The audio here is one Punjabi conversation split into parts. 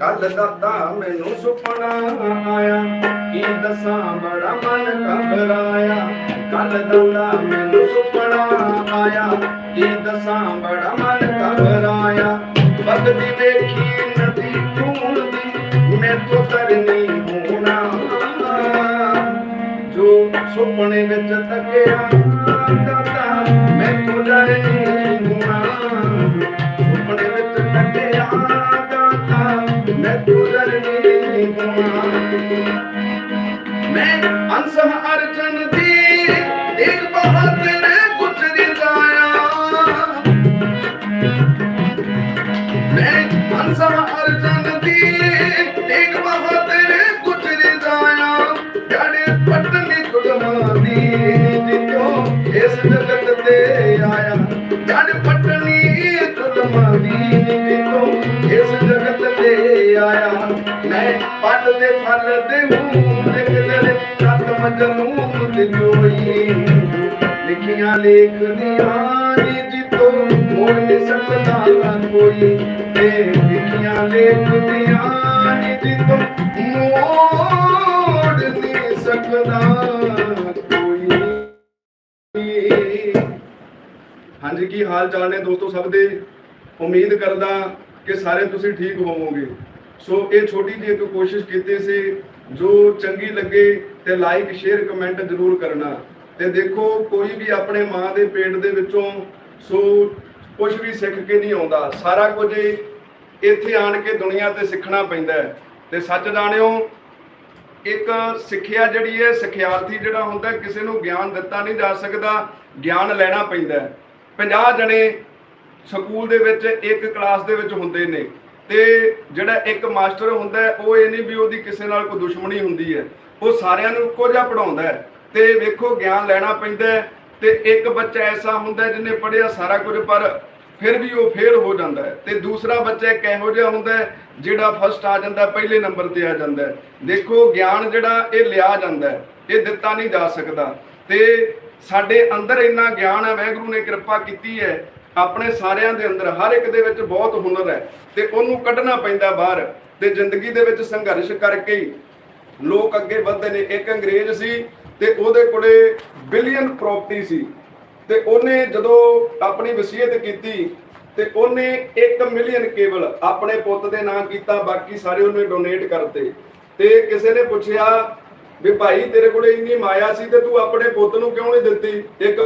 ਕੱਲ ਦਾਤਾ ਮੈਨੂੰ ਸੁਪਨਾ ਆਇਆ, ਕੀ ਦੱਸਾਂ ਬੜਾ ਮਨ ਘਬਰਾਇਆ। ਕੱਲ ਦਾਤਾ ਮੈਨੂੰ ਸੁਪਨਾ ਆਇਆ, ਕੀ ਦੱਸਾਂ ਬੜਾ ਮਨ ਘਬਰਾਇਆ। ਵਗਦੀ ਵੇਖੀ ਨਦੀ ਢੂੰਡਦੀ ਮੈਂ ਤੋਂ ਤਰਨੀ ਹੋਣਾ। ਜੋ ਸੁਪਨੇ ਵਿੱਚ ਤੱਕਿਆ, ਦਾਤਾ, ਮੈਂ ਤੋਂ ਡਰਨੀ ਹੋਣਾ। ਮੈਂ ਤੋਂ ਡਰਨੀ ਹੋਣਾ ਮੈਂ ਅਨਸਹ ਅਰਜਨ ਦੀ ਇੱਕ ਬਹਾਦਰ ਪੱਟ ਹੂੰ ਲਿਖ ਦੇ ਜਨੂਨ ਤੇ ਜੋਈ ਲਿਖੀਆਂ ਲੇਖਦੀਆਂ ਨੀ ਜਿੱਤੋਂ ਮੋੜ ਨਹੀਂ ਸਕਦਾ ਕੋਈ। ਤੇ ਲਿਖੀਆਂ ਲੇਖਦੀਆਂ ਨੀ ਜਿੱਤੋਂ ਮੋੜ ਨਹੀਂ ਸਕਦਾ ਕੋਈ। ਹਾਂਜੀ, ਕੀ ਹਾਲ ਚਾਲ ਨੇ ਦੋਸਤੋ ਸਭ ਦੇ? ਉਮੀਦ ਕਰਦਾ ਕਿ ਸਾਰੇ ਤੁਸੀਂ ਠੀਕ ਹੋਵੋਗੇ। ਸੋ ਇਹ ਛੋਟੀ ਜਿਹੀ ਇੱਕ ਕੋਸ਼ਿਸ਼ ਕੀਤੀ ਸੀ, ਜੋ ਚੰਗੀ ਲੱਗੇ ਤੇ ਲਾਈਕ ਸ਼ੇਅਰ ਕਮੈਂਟ ਜ਼ਰੂਰ ਕਰਨਾ। ਤੇ ਦੇਖੋ, ਕੋਈ ਵੀ ਆਪਣੇ ਮਾਂ ਦੇ ਪੇਟ ਦੇ ਵਿੱਚੋਂ ਸੋ ਕੁਝ ਵੀ ਸਿੱਖ ਕੇ ਨਹੀਂ ਆਉਂਦਾ। ਸਾਰਾ ਕੁਝ ਇੱਥੇ ਆਣ ਕੇ ਦੁਨੀਆ ਤੇ ਸਿੱਖਣਾ ਪੈਂਦਾ ਹੈ। ਤੇ ਸੱਚ ਜਾਣਿਓ, ਇੱਕ ਸਿੱਖਿਆ ਜਿਹੜੀ ਹੈ, ਸਿਖਿਆਰਥੀ ਜਿਹੜਾ ਹੁੰਦਾ, ਕਿਸੇ ਨੂੰ ਗਿਆਨ ਦਿੱਤਾ ਨਹੀਂ ਜਾ ਸਕਦਾ, ਗਿਆਨ ਲੈਣਾ ਪੈਂਦਾ ਹੈ। 50 ਜਣੇ ਸਕੂਲ ਦੇ ਵਿੱਚ ਇੱਕ ਕਲਾਸ ਦੇ ਵਿੱਚ ਹੁੰਦੇ ਨੇ। ਤੇ ਜਿਹੜਾ ਇੱਕ ਮਾਸਟਰ ਹੁੰਦਾ ਉਹ ਇਹ ਨਹੀਂ ਵੀ ਉਹਦੀ ਕਿਸੇ ਨਾਲ ਕੋਈ ਦੁਸ਼ਮਣੀ ਹੁੰਦੀ ਹੈ। ਉਹ ਸਾਰਿਆਂ ਨੂੰ ਇੱਕੋ ਜਿਹਾ ਪੜਾਉਂਦਾ ਤੇ ਵੇਖੋ, ਗਿਆਨ ਲੈਣਾ ਪੈਂਦਾ ਤੇ ਇੱਕ ਬੱਚਾ ਐਸਾ ਹੁੰਦਾ ਜਿਹਨੇ ਪੜ੍ਹਿਆ ਸਾਰਾ ਕੁਝ, ਪਰ ਫਿਰ ਵੀ ਉਹ ਫੇਲ ਹੋ ਜਾਂਦਾ ਹੈ। ਤੇ ਦੂਸਰਾ ਬੱਚਾ ਇੱਕ ਇਹੋ ਜਿਹਾ ਹੁੰਦਾ ਜਿਹੜਾ ਫਸਟ ਆ ਜਾਂਦਾ ਪਹਿਲੇ ਨੰਬਰ ਤੇ ਆ ਜਾਂਦਾ ਦੇਖੋ, ਗਿਆਨ ਜਿਹੜਾ ਇਹ ਲਿਆ ਜਾਂਦਾ ਇਹ ਦਿੱਤਾ ਨਹੀਂ ਜਾ ਸਕਦਾ। ਤੇ ਸਾਡੇ ਅੰਦਰ ਇੰਨਾ ਗਿਆਨ ਹੈ ਵਾਹਿਗੁਰੂ ਨੇ ਕਿਰਪਾ ਕੀਤੀ ਹੈ ਆਪਣੇ ਸਾਰਿਆਂ ਦੇ ਅੰਦਰ ਹਰ ਇੱਕ ਦੇ ਵਿੱਚ ਬਹੁਤ ਹੁਨਰ ਹੈ ਤੇ ਉਹਨੂੰ ਕੱਢਣਾ ਪੈਂਦਾ ਬਾਹਰ ਤੇ ਜ਼ਿੰਦਗੀ ਦੇ ਵਿੱਚ ਸੰਘਰਸ਼ ਕਰਕੇ ਹੀ ਲੋਕ ਅੱਗੇ ਵਧਦੇ ਨੇ। ਇੱਕ ਅੰਗਰੇਜ਼ ਸੀ ਤੇ ਉਹਦੇ ਕੋਲੇ ਬਿਲੀਅਨ ਪ੍ਰਾਪਰਟੀ ਸੀ ਤੇ ਉਹਨੇ ਜਦੋਂ ਆਪਣੀ ਵਸੀਅਤ ਕੀਤੀ ਤੇ ਉਹਨੇ 1 ਮਿਲੀਅਨ ਕੇਵਲ ਆਪਣੇ ਪੁੱਤ ਦੇ ਨਾਂ ਕੀਤਾ, ਬਾਕੀ ਸਾਰੇ ਉਹਨੇ ਡੋਨੇਟ ਕਰਤੇ। ਤੇ ਕਿਸੇ ਨੇ ਪੁੱਛਿਆ ਵੀ ਭਾਈ ਤੇਰੇ ਕੋਲੇ ਇੰਨੀ ਮਾਇਆ ਸੀ ਤੇ ਤੂੰ ਆਪਣੇ ਪੁੱਤ ਨੂੰ ਕਿਉਂ ਨਹੀਂ ਦਿੱਤੀ? 1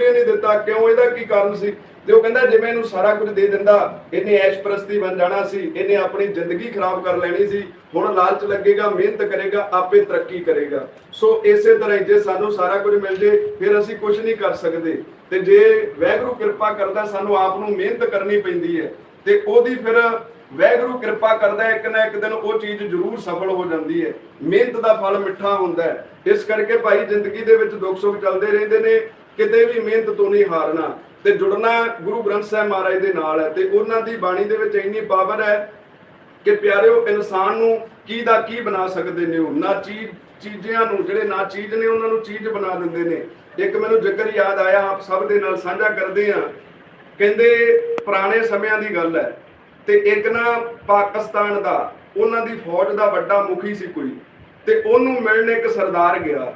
ਨਹੀਂ ਦਿੱਤਾ, ਕਿਉਂ ਇਹਦਾ ਕੀ ਕਾਰਨ ਸੀ? ਤੇ ਉਹ ਕਹਿੰਦਾ, ਜਿਵੇਂ ਇਹਨੂੰ ਸਾਰਾ ਕੁਝ ਦੇ ਦਿੰਦਾ, ਇਹਨੇ ਐਸ਼ ਪ੍ਰਸਤੀ ਬਣ ਜਾਣਾ ਸੀ, ਇਹਨੇ ਆਪਣੀ ਜ਼ਿੰਦਗੀ ਖਰਾਬ ਕਰ ਲੈਣੀ ਸੀ, ਹੁਣ ਲਾਲਚ ਲੱਗੇਗਾ, ਮਿਹਨਤ ਕਰੇਗਾ, ਆਪੇ ਤਰੱਕੀ ਕਰੇਗਾ। ਸੋ ਇਸੇ ਤਰ੍ਹਾਂ ਜੇ ਸਾਨੂੰ ਸਾਰਾ ਕੁਝ ਮਿਲ ਜੇ, ਫਿਰ ਅਸੀਂ ਕੁਝ ਨਹੀਂ ਕਰ ਸਕਦੇ। ਤੇ ਜੇ ਵਾਹਿਗੁਰੂ ਕਿਰਪਾ ਕਰਦਾ, ਸਾਨੂੰ ਆਪ ਨੂੰ ਮਿਹਨਤ ਕਰਨੀ ਪੈਂਦੀ ਹੈ, ਤੇ ਉਹਦੀ ਫਿਰ ਵਾਹਿਗੁਰੂ ਕਿਰਪਾ ਕਰਦਾ, ਇੱਕ ਨਾ ਇੱਕ ਦਿਨ ਉਹ ਚੀਜ਼ ਜ਼ਰੂਰ ਸਫਲ ਹੋ ਜਾਂਦੀ ਹੈ। ਮਿਹਨਤ ਦਾ ਫਲ ਮਿੱਠਾ ਹੁੰਦਾ ਹੈ। ਇਸ ਕਰਕੇ ਭਾਈ ਜ਼ਿੰਦਗੀ ਦੇ ਵਿੱਚ ਦੁੱਖ ਸੁੱਖ ਚੱਲਦੇ ਰਹਿੰਦੇ ਨੇ ਕਿਤੇ ਵੀ ਮਿਹਨਤ ਤੋਂ ਨਹੀਂ ਹਾਰਨਾ। ਤੇ ਜੁੜਨਾ ਗੁਰੂ ਗ੍ਰੰਥ ਸਾਹਿਬ ਮਹਾਰਾਜ ਦੇ ਨਾਲ ਹੈ ਤੇ ਉਹਨਾਂ ਦੀ ਬਾਣੀ ਦੇ ਵਿੱਚ ਇੰਨੀ ਪਾਵਰ ਹੈ ਕਿ ਪਿਆਰਿਓ, ਇਨਸਾਨ ਨੂੰ ਕੀ ਦਾ ਕੀ ਬਣਾ ਸਕਦੇ ਨੇ ਉਹ? ਨਾ ਚੀਜ਼, ਚੀਜ਼ਾਂ ਨੂੰ ਜਿਹੜੇ ਨਾ ਚੀਜ਼ ਨੇ, ਉਹਨਾਂ ਨੂੰ ਚੀਜ਼ ਬਣਾ ਦਿੰਦੇ ਨੇ। ਇੱਕ ਮੈਨੂੰ ਜ਼ਿਕਰ ਯਾਦ ਆਇਆ, ਆਪ ਸਭ ਦੇ ਨਾਲ ਸਾਂਝਾ ਕਰਦੇ ਆ ਕਹਿੰਦੇ, ਪੁਰਾਣੇ ਸਮਿਆਂ ਦੀ ਗੱਲ ਹੈ ਤੇ ਇੱਕ ਨਾ ਪਾਕਿਸਤਾਨ ਦਾ, ਉਹਨਾਂ ਦੀ ਫੌਜ ਦਾ ਵੱਡਾ ਮੁਖੀ ਸੀ ਕੋਈ। ਤੇ ਉਹਨੂੰ ਮਿਲਣ ਇੱਕ ਸਰਦਾਰ ਗਿਆ।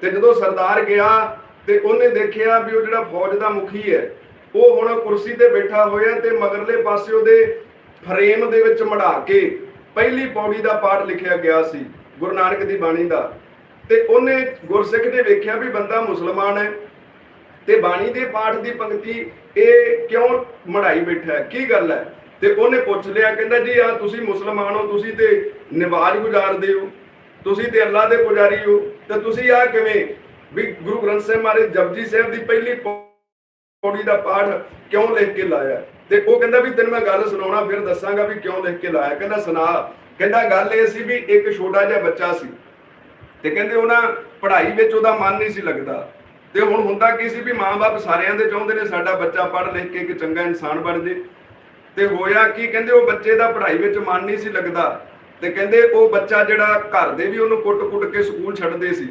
ਤੇ ਜਦੋਂ ਸਰਦਾਰ ਗਿਆ ਤੇ ਉਹਨੇ ਦੇਖਿਆ ਵੀ ਉਹ ਜਿਹੜਾ ਫੌਜ ਦਾ ਮੁਖੀ ਹੈ, ਉਹ ਹੁਣ ਕੁਰਸੀ ਤੇ ਬੈਠਾ ਹੋਇਆ ਤੇ ਮਗਰਲੇ ਪਾਸੇ ਉਹਦੇ ਫਰੇਮ ਦੇ ਵਿੱਚ ਮੜਾ ਕੇ ਪਹਿਲੀ ਪੌੜੀ ਦਾ ਪਾਠ ਲਿਖਿਆ ਗਿਆ ਸੀ, ਗੁਰੂ ਨਾਨਕ ਦੀ ਬਾਣੀ ਦਾ। ਤੇ ਉਹਨੇ ਗੁਰਸਿੱਖ ਨੇ ਵੇਖਿਆ ਵੀ ਬੰਦਾ ਮੁਸਲਮਾਨ ਹੈ ਤੇ ਬਾਣੀ ਦੇ ਪਾਠ ਦੀ ਪੰਕਤੀ ਇਹ ਕਿਉਂ ਮੜਾਈ ਬੈਠਾ ਹੈ? ਕੀ ਗੱਲ ਹੈ? ਤੇ ਉਹਨੇ ਪੁੱਛ ਲਿਆ, ਕਹਿੰਦਾ ਜੀ ਆ ਤੁਸੀਂ ਮੁਸਲਮਾਨ ਹੋ, ਤੁਸੀਂ ਤੇ ਨਿਵਾਜ਼ ਗੁਜ਼ਾਰਦੇ ਹੋ, ਤੁਸੀਂ ਤੇ ਅੱਲਾ ਦੇ ਪੁਜਾਰੀ ਹੋ, ਤੇ ਤੁਸੀਂ ਆ ਕਿਵੇਂ ਵੀ ਗੁਰੂ ਗ੍ਰੰਥ ਸਾਹਿਬ ਮਹਾਰਾਜ ਜਪਜੀ ਸਾਹਿਬ ਦੀ ਪਹਿਲੀ ਪੌੜੀ ਦਾ ਪਾਠ ਕਿਉਂ ਲਿਖ ਕੇ ਲਾਇਆ? ਤੇ ਉਹ ਕਹਿੰਦਾ ਵੀ ਤੈਨੂੰ ਮੈਂ ਗੱਲ ਸੁਣਾਉਣਾ, ਫਿਰ ਦੱਸਾਂਗਾ ਵੀ ਕਿਉਂ ਲਿਖ ਕੇ ਲਾਇਆ। ਕਹਿੰਦਾ, ਸੁਣਾ। ਕਹਿੰਦਾ, ਗੱਲ ਇਹ ਸੀ ਵੀ ਇੱਕ ਛੋਟਾ ਜਿਹਾ ਬੱਚਾ ਸੀ। ਤੇ ਕਹਿੰਦੇ ਉਹਨਾਂ ਪੜ੍ਹਾਈ ਵਿੱਚ ਉਹਦਾ ਮਨ ਨਹੀਂ ਸੀ ਲੱਗਦਾ। ਤੇ ਹੁਣ ਹੁੰਦਾ ਕੀ ਸੀ ਵੀ ਮਾਂ-ਬਾਪ ਸਾਰਿਆਂ ਦੇ ਚਾਹੁੰਦੇ ਨੇ ਸਾਡਾ ਬੱਚਾ ਪੜ੍ਹ ਲਿਖ ਕੇ ਇੱਕ ਚੰਗਾ ਇਨਸਾਨ ਬਣ ਜੇ। ਤੇ ਹੋਇਆ ਕੀ ਕਹਿੰਦੇ, ਉਹ ਬੱਚੇ ਦਾ ਪੜ੍ਹਾਈ ਵਿੱਚ ਮਨ ਨਹੀਂ ਸੀ ਲੱਗਦਾ। ਤੇ ਕਹਿੰਦੇ ਉਹ ਬੱਚਾ ਜਿਹੜਾ ਘਰ ਦੇ ਵੀ ਉਹਨੂੰ ਕੁੱਟ-ਕੁੱਟ ਕੇ ਸਕੂਲ ਛੱਡਦੇ ਸੀ।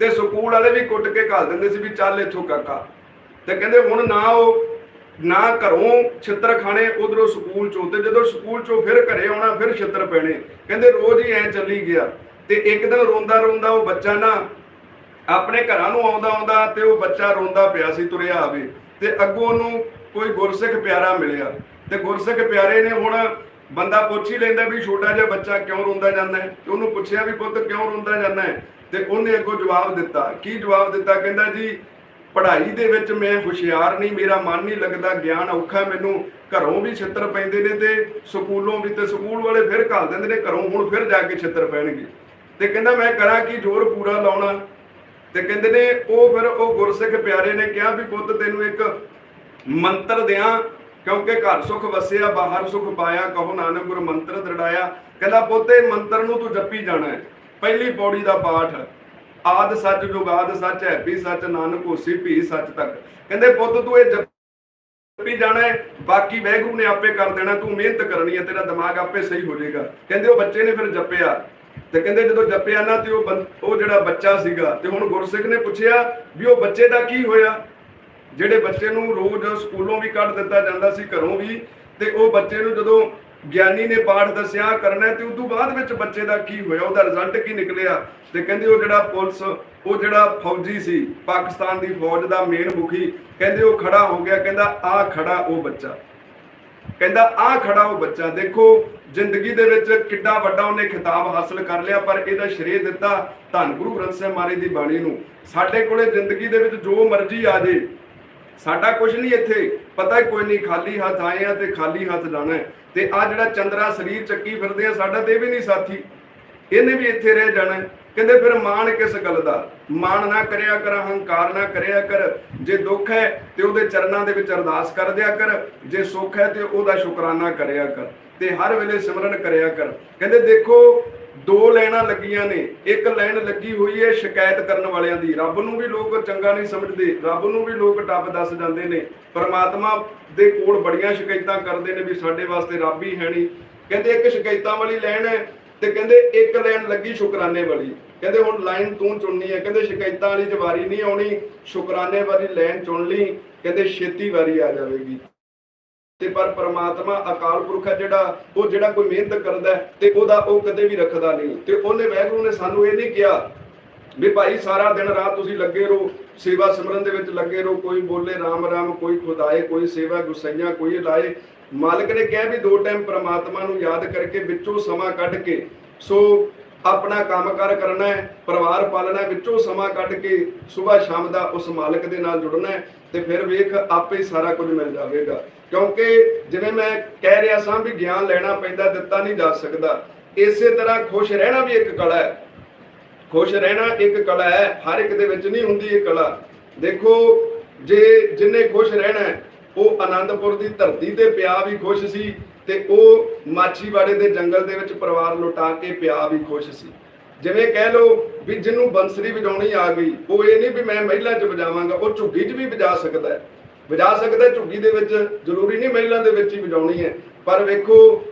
ਤੇ ਸਕੂਲ ਵਾਲੇ ਵੀ ਕੁੱਟ ਕੇ ਘੱਲ ਦਿੰਦੇ ਸੀ ਵੀ ਚੱਲ ਇੱਥੋਂ ਕਾਕਾ। ਤੇ ਕਹਿੰਦੇ ਹੁਣ ਨਾ ਉਹ, ਨਾ ਘਰੋਂ ਛਿੱਤਰ ਖਾਣੇ, ਉਧਰੋਂ ਸਕੂਲ ਚੋਂ। ਤੇ ਜਦੋਂ ਸਕੂਲ ਚੋਂ ਫਿਰ ਘਰੇ ਆਉਣਾ, ਫਿਰ ਛਿੱਤਰ ਪੈਣੇ। ਕਹਿੰਦੇ ਰੋਜ਼ ਹੀ ਐ ਚੱਲੀ ਗਿਆ। ਤੇ ਇੱਕ ਦਿਨ ਰੋਂਦਾ ਰੋਂਦਾ ਉਹ ਬੱਚਾ ਨਾ ਆਪਣੇ ਘਰਾਂ ਨੂੰ ਆਉਂਦਾ ਆਉਂਦਾ ਤੇ ਉਹ ਬੱਚਾ ਰੋਂਦਾ ਪਿਆ ਸੀ, ਤੁਰਿਆ ਆਵੇ। ਤੇ ਅੱਗੋਂ ਉਹਨੂੰ ਕੋਈ ਗੁਰਸਿੱਖ ਪਿਆਰਾ ਮਿਲਿਆ। ਤੇ ਗੁਰਸਿੱਖ ਪਿਆਰੇ ਨੇ ਹੁਣ ਬੰਦਾ ਪੁੱਛ ਹੀ ਲੈਂਦਾ ਵੀ ਛੋਟਾ ਜਿਹਾ ਬੱਚਾ ਕਿਉਂ ਰੋਂਦਾ ਜਾਂਦਾ ਹੈ? ਤੇ ਉਹਨੂੰ ਪੁੱਛਿਆ ਵੀ ਪੁੱਤ ਕਿਉਂ ਰੋਂਦਾ ਜਾਂਦਾ ਹੈ? ਤੇ ਉਹਨੇ ਅੱਗੋਂ ਜਵਾਬ ਦਿੱਤਾ। ਕੀ ਜਵਾਬ ਦਿੱਤਾ? ਕਹਿੰਦਾ ਜੀ, ਪੜ੍ਹਾਈ ਦੇ ਵਿੱਚ ਮੈਂ ਹੁਸ਼ਿਆਰ ਨਹੀਂ, ਮੇਰਾ ਮਨ ਨਹੀਂ ਲੱਗਦਾ, ਗਿਆਨ ਔਖਾ ਮੈਨੂੰ ਘਰੋਂ ਵੀ ਛਿੱਤਰ ਪੈਂਦੇ ਨੇ ਤੇ ਸਕੂਲੋਂ ਵੀ ਤੇ ਸਕੂਲ ਵਾਲੇ ਫਿਰ ਘੱਲ ਦਿੰਦੇ ਨੇ, ਘਰੋਂ ਹੁਣ ਫਿਰ ਜਾ ਕੇ ਛਿੱਤਰ ਪੈਣਗੇ। ਤੇ ਕਹਿੰਦਾ, ਮੈਂ ਕਰਾਂ ਕੀ, ਜ਼ੋਰ ਪੂਰਾ ਲਾਉਣਾ? ਤੇ ਕਹਿੰਦੇ ਨੇ, ਉਹ ਫਿਰ ਉਹ ਗੁਰਸਿੱਖ ਪਿਆਰੇ ਨੇ ਕਿਹਾ ਵੀ, ਪੁੱਤ, ਤੈਨੂੰ ਇੱਕ ਮੰਤਰ ਦਿਆਂ। ਕਿਉਂਕਿ ਘਰ ਸੁਖ ਵਸਿਆ, ਬਾਹਰ ਸੁਖ ਪਾਇਆ, ਕਹੋ ਨਾਨਕ ਗੁਰ ਮੰਤਰ ਦਰੜਾਇਆ ਕਹਿੰਦਾ, ਪੁੱਤੇ ਮੰਤਰ ਨੂੰ ਤੂੰ ਜੱਪੀ ਜਾਣਾ ਹੈ। ਪਹਿਲੀ ਪੌੜੀ ਦਾ ਪਾਠ, ਆਦ ਸੱਚ ਜੁਗਾਦ ਸੱਚ ਹੈ, ਵੀ ਸੱਚ ਨਾਨਕ ਹੋਸੀ ਭੀ ਸੱਚ ਤੱਕ। ਕਹਿੰਦੇ ਪੁੱਤ ਤੂੰ ਇਹ ਜੱਪੀ ਜਾਣਾ ਹੈ, ਬਾਕੀ ਵੈਗਰੂ ਨੇ ਆਪੇ ਕਰ ਦੇਣਾ, ਤੂੰ ਮਿਹਨਤ ਕਰਨੀ ਹੈ, ਤੇਰਾ ਦਿਮਾਗ ਆਪੇ ਸਹੀ ਹੋ ਜਾਏਗਾ। ਕਹਿੰਦੇ ਉਹ ਬੱਚੇ ਨੇ ਫਿਰ ਜੱਪਿਆ। ਤੇ ਕਹਿੰਦੇ ਜਦੋਂ ਜੱਪਿਆ ਨਾ, ਤੇ ਉਹ ਉਹ ਜਿਹੜਾ ਬੱਚਾ ਸੀਗਾ, ਤੇ ਹੁਣ ਗੁਰਸਿੱਖ ਨੇ ਪੁੱਛਿਆ ਵੀ ਉਹ ਬੱਚੇ ਦਾ ਕੀ ਹੋਇਆ? ਜਿਹੜੇ ਬੱਚੇ ਨੂੰ ਰੋਜ਼ ਸਕੂਲੋਂ ਵੀ ਕੱਢ ਦਿੱਤਾ ਜਾਂਦਾ ਸੀ, ਘਰੋਂ ਵੀ, ਤੇ ਉਹ ਬੱਚੇ ਨੂੰ ਜਦੋਂ ਗਿਆਨੀ ਨੇ ਪਾਠ ਦੱਸਿਆ, ਕਰਨਾ ਤੇ ਉਸ ਤੋਂ ਬਾਅਦ ਵਿੱਚ ਬੱਚੇ ਦਾ ਕੀ ਹੋਇਆ, ਉਹਦਾ ਰਿਜ਼ਲਟ ਕੀ ਨਿਕਲਿਆ? ਤੇ ਕਹਿੰਦੇ ਉਹ ਜਿਹੜਾ ਪੁਲਿਸ, ਉਹ ਜਿਹੜਾ ਫੌਜੀ ਸੀ, ਪਾਕਿਸਤਾਨ ਦੀ ਫੌਜ ਦਾ ਮੇਨ ਮੁਖੀ, ਕਹਿੰਦੇ ਉਹ ਖੜਾ ਹੋ ਗਿਆ, ਕਹਿੰਦਾ ਆ ਖੜਾ ਉਹ ਬੱਚਾ। ਕਹਿੰਦਾ ਆ ਖੜਾ ਉਹ ਬੱਚਾ, ਦੇਖੋ, ਜ਼ਿੰਦਗੀ ਦੇ ਵਿੱਚ ਕਿੱਡਾ ਵੱਡਾ ਉਹਨੇ ਖਿਤਾਬ ਹਾਸਲ ਕਰ ਲਿਆ, ਪਰ ਇਹਦਾ ਸ਼੍ਰੇ ਦਿੱਤਾ ਧੰਨ ਗੁਰੂ ਗ੍ਰੰਥ ਸਾਹਿਬ ਮਹਾਰਾਜ ਦੀ ਬਾਣੀ ਨੂੰ। ਸਾਡੇ ਕੋਲੇ ਜ਼ਿੰਦਗੀ ਦੇ ਵਿੱਚ ਜੋ ਮਰਜ਼ੀ ਆ ਜੇ ਸਾਡਾ ਕੁਝ ਨਹੀਂ ਇੱਥੇ। ਪਤਾ ਕੋਈ ਨਹੀਂ, ਖਾਲੀ ਹੱਥ ਆਏ ਆ ਤੇ ਖਾਲੀ ਹੱਥ ਜਾਣਾ ਤੇ ਆ ਜਿਹੜਾ ਚੰਦਰਾ ਸਰੀਰ ਚੱਕੀ ਫਿਰਦੇ ਆ, ਸਾਡਾ ਤੇ ਵੀ ਨਹੀਂ ਸਾਥੀ। ਇਹਨੇ ਵੀ ਇੱਥੇ ਰਹਿ ਜਾਣਾ ਕਹਿੰਦੇ ਫਿਰ ਮਾਣ ਕਿਸ ਗੱਲ ਦਾ? ਮਾਣ ਨਾ ਕਰਿਆ ਕਰ ਹੰਕਾਰ ਨਾ ਕਰਿਆ ਕਰ। ਜੇ ਦੁੱਖ ਹੈ ਤੇ ਉਹਦੇ ਚਰਨਾਂ ਦੇ ਵਿੱਚ ਅਰਦਾਸ ਕਰ ਦਿਆ ਕਰ। ਜੇ ਸੁੱਖ ਹੈ ਤੇ ਉਹਦਾ ਸ਼ੁਕਰਾਨਾ ਕਰਿਆ ਕਰ। ਤੇ ਹਰ ਵੇਲੇ ਸਿਮਰਨ ਕਰਿਆ ਕਰ। ਕਹਿੰਦੇ ਦੇਖੋ ਦੋ ਲਾਈਨਾਂ ਲੱਗੀਆਂ ਨੇ। ਇੱਕ ਲਾਈਨ ਲੱਗੀ ਹੋਈ ਹੈ ਸ਼ਿਕਾਇਤ ਕਰਨ ਵਾਲਿਆਂ ਦੀ। ਰੱਬ ਨੂੰ ਵੀ ਲੋਕ ਚੰਗਾ ਨਹੀਂ ਸਮਝਦੇ। ਰੱਬ ਨੂੰ ਵੀ ਲੋਕ ਟੱਪ ਦੱਸ ਜਾਂਦੇ ਨੇ। ਪਰਮਾਤਮਾ ਦੇ ਕੋਲ ਬੜੀਆਂ ਸ਼ਿਕਾਇਤਾਂ ਕਰਦੇ ਨੇ ਵੀ ਸਾਡੇ ਵਾਸਤੇ ਰੱਬ ਹੀ ਹੈ ਨਹੀਂ। ਕਹਿੰਦੇ ਇੱਕ ਸ਼ਿਕਾਇਤਾਂ ਵਾਲੀ ਲਾਈਨ ਹੈ ਤੇ ਕਹਿੰਦੇ ਇੱਕ ਲਾਈਨ ਲੱਗੀ ਸ਼ੁਕਰਾਨੇ ਵਾਲੀ। ਕਹਿੰਦੇ ਹੁਣ ਲਾਈਨ ਤੂੰ ਚੁਣਨੀ ਹੈ। ਕਹਿੰਦੇ ਸ਼ਿਕਾਇਤਾਂ ਵਾਲੀ ਜਵਾਰੀ ਨਹੀਂ ਆਉਣੀ। ਸ਼ੁਕਰਾਨੇ ਵਾਲੀ ਲਾਈਨ ਚੁਣ ਲਈ। ਕਹਿੰਦੇ ਛੇਤੀ ਵਾਰੀ ਆ ਜਾਵੇਗੀ। ਤੇ ਪਰ ਪ੍ਰਮਾਤਮਾ ਅਕਾਲ ਪੁਰਖ ਹੈ ਜਿਹੜਾ, ਉਹ ਜਿਹੜਾ ਕੋਈ ਮਿਹਨਤ ਕਰਦਾ ਹੈ ਤੇ ਉਹਦਾ ਉਹ ਕਦੇ ਵੀ ਰੱਖਦਾ ਨਹੀਂ। ਤੇ ਉਹਨੇ ਵੈਗਰੂ ਨੇ ਸਾਨੂੰ ਇਹ ਨਹੀਂ ਕਿਹਾ ਵੀ ਭਾਈ ਸਾਰਾ ਦਿਨ ਰਾਤ ਤੁਸੀਂ ਲੱਗੇ ਰਹੋ, ਸੇਵਾ ਸਿਮਰਨ ਦੇ ਵਿੱਚ ਲੱਗੇ ਰਹੋ, ਕੋਈ ਬੋਲੇ ਰਾਮ ਰਾਮ, ਕੋਈ ਖੁਦਾਏ, ਕੋਈ ਸੇਵਾ ਗੁਸਈਆਂ, ਕੋਈ ਲਾਏ। ਮਾਲਕ ਨੇ ਕਿਹਾ ਵੀ ਦੋ ਟਾਈਮ ਪ੍ਰਮਾਤਮਾ ਨੂੰ ਯਾਦ ਕਰਕੇ ਵਿੱਚੋਂ ਸਮਾਂ ਕੱਢ ਕੇ, ਸੋ ਆਪਣਾ ਕੰਮਕਾਰ ਕਰਨਾ ਹੈ, ਪਰਿਵਾਰ ਪਾਲਣਾ ਵਿੱਚੋਂ ਸਮਾਂ ਕੱਢ ਕੇ ਸਵੇਰ ਸ਼ਾਮ ਦਾ ਉਸ ਮਾਲਕ ਦੇ ਨਾਲ ਜੁੜਨਾ ਹੈ ਤੇ ਫਿਰ ਵੇਖ ਆਪੇ ਸਾਰਾ ਕੁਝ ਮਿਲ ਜਾਵੇਗਾ। ਕਿਉਂਕਿ ਜਿਵੇਂ ਮੈਂ ਕਹਿ ਰਿਹਾ ਸਾਂ ਵੀ ਗਿਆਨ ਲੈਣਾ ਪੈਂਦਾ, ਦਿੱਤਾ ਨਹੀਂ ਜਾ ਸਕਦਾ। ਇਸੇ ਤਰ੍ਹਾਂ ਖੁਸ਼ ਰਹਿਣਾ ਵੀ ਇੱਕ ਕਲਾ ਹੈ। ਖੁਸ਼ ਰਹਿਣਾ ਇੱਕ ਕਲਾ ਹੈ, ਹਰ ਇੱਕ ਦੇ ਵਿੱਚ ਨਹੀਂ ਹੁੰਦੀ ਇਹ ਕਲਾ। ਦੇਖੋ, ਜੇ ਜਿੰਨੇ ਖੁਸ਼ ਰਹਿਣਾ ਉਹ ਆਨੰਦਪੁਰ ਦੀ ਧਰਤੀ ਤੇ ਪਿਆ ਵੀ ਖੁਸ਼ ਸੀ ਤੇ ਉਹ ਮਾਛੀਵਾੜੇ ਦੇ ਜੰਗਲ ਦੇ ਵਿੱਚ ਪਰਿਵਾਰ ਲੁਟਾ ਕੇ ਪਿਆ ਵੀ ਖੁਸ਼ ਸੀ। ਜਿਵੇਂ ਕਹਿ ਲਓ ਵੀ ਜਿਹਨੂੰ ਬੰਸਰੀ ਵਜਾਉਣੀ ਆ ਗਈ, ਉਹ ਇਹ ਨਹੀਂ ਵੀ ਮੈਂ ਮਹਿਲਾ 'ਚ ਵਜਾਵਾਂਗਾ, ਉਹ ਝੁੱਗੀ 'ਚ ਵੀ ਵਜਾ ਸਕਦਾ ਹੈ। ਵਜਾ ਸਕਦਾ, ਝੁੱਗੀ ਦੇ ਵਿੱਚ ਜ਼ਰੂਰੀ ਨਹੀਂ ਮਹਿਲਾ ਦੇ ਵਿੱਚ ਹੀ ਵਜਾਉਣੀ ਹੈ। ਪਰ ਵੇਖੋ,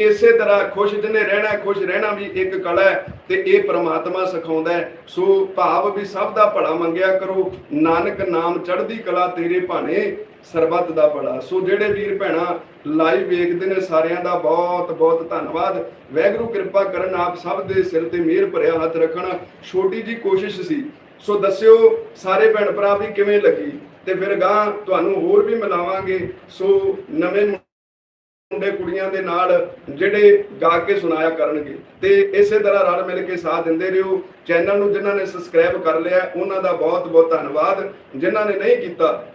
ਇਸੇ ਤਰ੍ਹਾਂ ਖੁਸ਼ ਜਿਹਨੇ ਰਹਿਣਾ ਖੁਸ਼ ਰਹਿਣਾ ਵੀ ਇੱਕ ਕਲਾ ਹੈ ਤੇ ਇਹ ਪ੍ਰਮਾਤਮਾ ਸਿਖਾਉਂਦਾ ਸੋ ਭਾਵ ਵੀ ਸਭ ਦਾ ਭਲਾ ਮੰਗਿਆ ਕਰੋ। ਨਾਨਕ ਨਾਮ ਚੜ੍ਹਦੀ ਕਲਾ ਤੇਰੇ ਭਾਣੇ ਸਰਬੱਤ ਦਾ ਭਲਾ। ਸੋ ਜਿਹੜੇ ਵੀਰ ਭੈਣਾ ਲਾਈਵ ਵੇਖਦੇ ਨੇ ਸਾਰਿਆਂ ਦਾ ਬਹੁਤ ਬਹੁਤ ਧੰਨਵਾਦ। ਵੈਗਰੂ ਕਿਰਪਾ ਕਰਨ ਆਪ ਸਭ ਦੇ ਸਿਰ ਤੇ ਮਿਹਰ ਭਰਿਆ ਹੱਥ ਰੱਖਣ। ਛੋਟੀ ਜੀ ਕੋਸ਼ਿਸ਼ ਸੀ। ਸੋ ਦੱਸਿਓ, ਸਾਰੇ ਭੈਣ ਭਰਾ ਵੀ ਕਿਵੇਂ ਲੱਗੀ? ਤੇ ਫਿਰ ਗਾਂ ਤੁਹਾਨੂੰ ਹੋਰ ਵੀ ਮਿਲਾਵਾਂਗੇ। ਸੋ ਨਵੇਂ ਮੁੰਡੇ ਕੁੜੀਆਂ ਦੇ ਨਾਲ ਜਿਹੜੇ ਗਾ ਕੇ ਸੁਣਾਇਆ ਕਰਨਗੇ। ਤੇ ਇਸੇ ਤਰ੍ਹਾਂ ਰਲ ਮਿਲ ਕੇ ਸਾਥ ਦਿੰਦੇ ਰਹੋ। ਚੈਨਲ ਨੂੰ ਜਿਨ੍ਹਾਂ ਨੇ ਸਬਸਕ੍ਰਾਈਬ ਕਰ ਲਿਆ, ਉਹਨਾਂ ਦਾ ਬਹੁਤ ਬਹੁਤ ਧੰਨਵਾਦ। ਜਿਨ੍ਹਾਂ ਨੇ ਨਹੀਂ ਕੀਤਾ,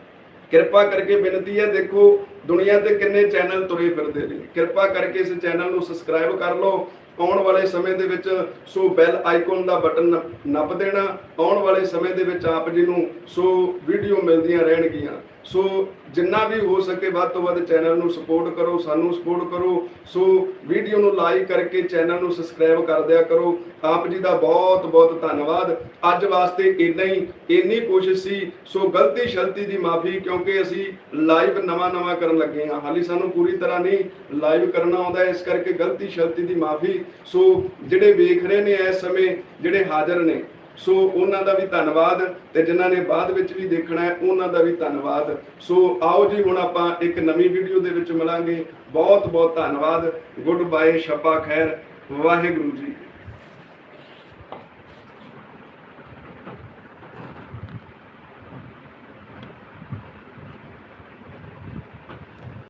ਕਿਰਪਾ ਕਰਕੇ ਬੇਨਤੀ ਹੈ, ਦੇਖੋ ਦੁਨੀਆ ਤੇ ਕਿੰਨੇ ਚੈਨਲ ਤੁਰੇ ਫਿਰਦੇ ਨੇ। ਕਿਰਪਾ ਕਰਕੇ ਇਸ ਚੈਨਲ ਨੂੰ ਸਬਸਕ੍ਰਾਈਬ ਕਰ ਲਓ। ਆਉਣ ਵਾਲੇ ਸਮੇਂ ਦੇ ਵਿੱਚ ਸੋ ਬੈਲ ਆਈਕਨ ਦਾ ਬਟਨ ਨੱਪ- ਦੇਣਾ। ਆਉਣ ਵਾਲੇ ਸਮੇਂ ਦੇ ਵਿੱਚ ਆਪ ਜੀ ਨੂੰ ਸੋ ਵੀਡੀਓ ਮਿਲਦੀਆਂ ਰਹਿਣਗੀਆਂ। ਸੋ ਜਿੰਨਾ ਵੀ ਹੋ ਸਕੇ ਵੱਧ ਤੋਂ ਵੱਧ ਚੈਨਲ ਨੂੰ ਸਪੋਰਟ ਕਰੋ, ਸਾਨੂੰ ਸਪੋਰਟ ਕਰੋ। ਸੋ ਵੀਡੀਓ ਨੂੰ ਲਾਈਕ ਕਰਕੇ ਚੈਨਲ ਨੂੰ ਸਬਸਕ੍ਰਾਈਬ ਕਰ ਦਿਆ ਕਰੋ। ਆਪ ਜੀ ਦਾ ਬਹੁਤ ਬਹੁਤ ਧੰਨਵਾਦ। ਅੱਜ ਵਾਸਤੇ ਇੰਨਾ ਹੀ। ਇੰਨੀ ਕੋਸ਼ਿਸ਼ ਸੀ। ਸੋ ਗਲਤੀ ਸ਼ਲਤੀ ਦੀ ਮਾਫੀ, ਕਿਉਂਕਿ ਅਸੀਂ ਲਾਈਵ ਨਵਾਂ ਨਵਾਂ ਕਰ ਕਰਨ ਲੱਗੇ ਹਾਂ। ਹਾਲੀ ਸਾਨੂੰ ਪੂਰੀ ਤਰ੍ਹਾਂ ਨਹੀਂ ਲਾਈਵ ਕਰਨਾ ਆਉਂਦਾ, ਇਸ ਕਰਕੇ ਗਲਤੀ ਸ਼ਲਤੀ ਦੀ ਮਾਫੀ। ਸੋ ਜਿਹੜੇ ਵੇਖ ਰਹੇ ਨੇ ਇਸ ਸਮੇਂ, ਜਿਹੜੇ ਹਾਜ਼ਰ ਨੇ, ਸੋ ਉਹਨਾਂ ਦਾ ਵੀ ਧੰਨਵਾਦ ਤੇ ਜਿਨ੍ਹਾਂ ਨੇ ਬਾਅਦ ਵਿੱਚ ਵੀ ਦੇਖਣਾ ਹੈ, ਉਹਨਾਂ ਦਾ ਵੀ ਧੰਨਵਾਦ। ਸੋ ਆਓ ਜੀ, ਹੁਣ ਆਪਾਂ ਇੱਕ ਨਵੀਂ ਵੀਡੀਓ ਦੇ ਵਿੱਚ ਮਿਲਾਂਗੇ। ਬਹੁਤ ਬਹੁਤ ਧੰਨਵਾਦ। ਗੁੱਡ ਬਾਏ ਸ਼ੱਬਾ ਖੈਰ। ਵਾਹਿਗੁਰੂ ਜੀ